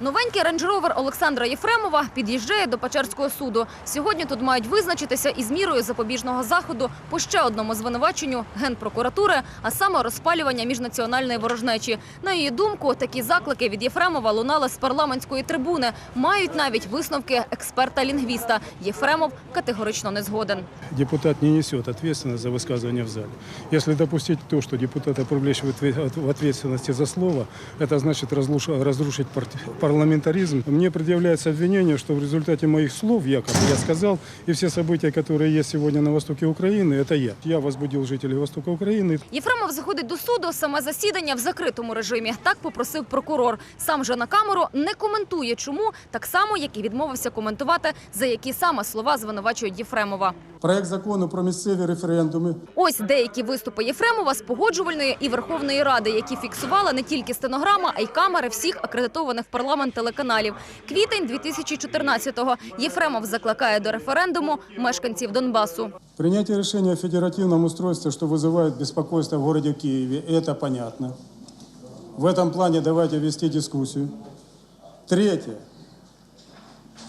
Новенький рейндж-ровер Олександра Єфремова під'їжджає до Печерського суду. Сьогодні тут мають визначитися із мірою запобіжного заходу по ще одному звинуваченню генпрокуратури, а саме розпалювання міжнаціональної ворожнечі. На її думку, такі заклики від Єфремова лунали з парламентської трибуни. Мають навіть висновки експерта-лінгвіста. Єфремов категорично не згоден. Депутат не несет ответственность за высказывание в зале. Если допустить то, что депутата привлечь в отве- в ответственности за слово, это значит разлуш- разрушить пар- парламентаризм. Мне предъявляется обвинение, что в результате моих слов, якобы я сказал, и все события, которые есть сегодня на востоке Украины, это я. Я возбудил жителей востока Украины. Єфремов заходить до суду. Саме засідання в закритому режимі. Так попросив прокурор. Сам же на камеру не коментує, чому так само, як і відмовився коментувати, за які саме слова звинувачують Єфремова. Проект закону про місцеві референдуми Ось деякі виступи Єфремова з погоджувальної і Верховної Ради, які фіксувала не тільки стенограма, а й камери всіх акредитованих в парламент телеканалів. Квітень 2014-го. Єфремов закликає до референдуму мешканців Донбасу. Принятие решения о федеративном устройстве, что вызывает беспокойство в городе Киеве, это понятно. В этом плане давайте вести дискуссию. Третье.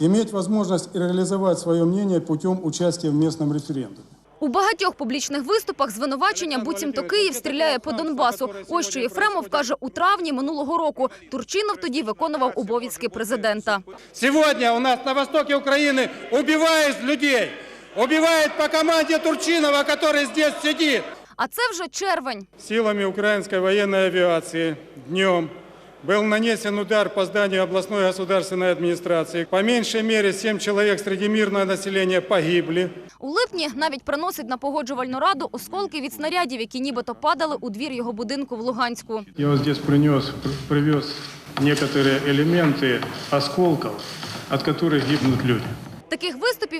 Иметь возможность реализовать свое мнение путем участия в местном референдуме. У багатьох публічних виступах звинувачення буцімто Київ стріляє по Донбасу. Ось що Єфремов каже у травні минулого року. Турчинов тоді виконував обов'язки президента. Сегодня у нас на востоке Украины убивают людей. Убивают по команде Турчинова, который здесь сидит. А це вже червень. Силами украинской военной авиации днем был нанесен удар по зданию областной государственной администрации. По меньшей мере 7 человек среди мирного населения погибли. У липні навіть приносить на погоджувальну раду осколки від снарядів, які нібито падали у двір його будинку в Луганську. Я вот здесь принес, привез некоторые элементы осколков, от которых гибнут люди.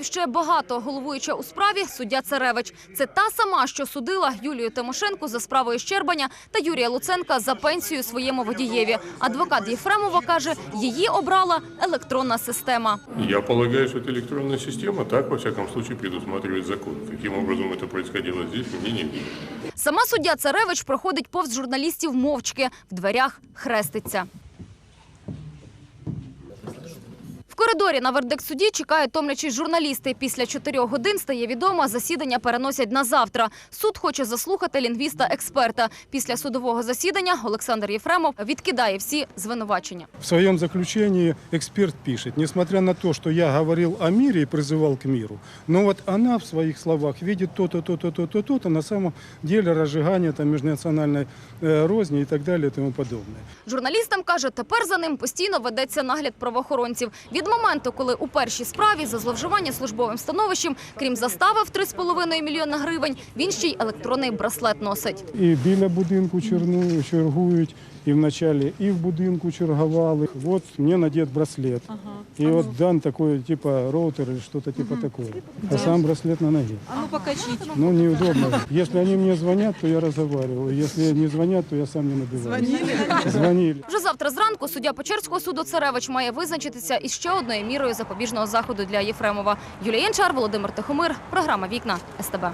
Таких виступів ще багато. Головуюча у справі суддя Царевич. Це та сама, що судила Юлію Тимошенко за справою Щербаня та Юрія Луценка за пенсію своєму водієві. Адвокат Єфремова каже, її обрала електронна система. Я полагаю, что эта электронная система так, во всяком случае, предусматривает закон. Каким образом это происходило здесь, мне не видно. Сама суддя Царевич проходить повз журналістів мовчки. В дверях хреститься. коридорі на вердикт судді чекають томлячі журналісти. Після чотирьох годин стає відомо, засідання переносять на завтра. Суд хоче заслухати лінгвіста-експерта. Після судового засідання Олександр Єфремов відкидає всі звинувачення. В своем заключении эксперт пишет, несмотря на то, что я говорил о мире и призывал к миру, но вот она в своих словах видит то-то, то-то, то-то, то-то, на самом деле разжигание там, межнациональной э, розни и так далее и тому подобное. Журналістам каже, тепер за ним постійно ведеться нагляд правоохоронців. Від моменту, коли у першій справі за зловживання службовим становищем, крім застави в 3,5 мільйона гривень, він ще й електронний браслет носить. І біля будинку черну, чергують, і вначале і в будинку чергували. Вот мне надет браслет. И вот дан такой, типа роутер или что-то типа такое. А сам браслет на ноге. А ну покачите. Ну, неудобно. Если они мне звонят, то я разговариваю. Если не звонят, то я сам не набиваю. Звонили? Звонили. Вже завтра зранку суддя Печерського суду Царевич має визначитися із ще одною мірою запобіжного заходу для Єфремова. Юлія Янчар, Володимир Тихомир. Програма Вікна СТБ.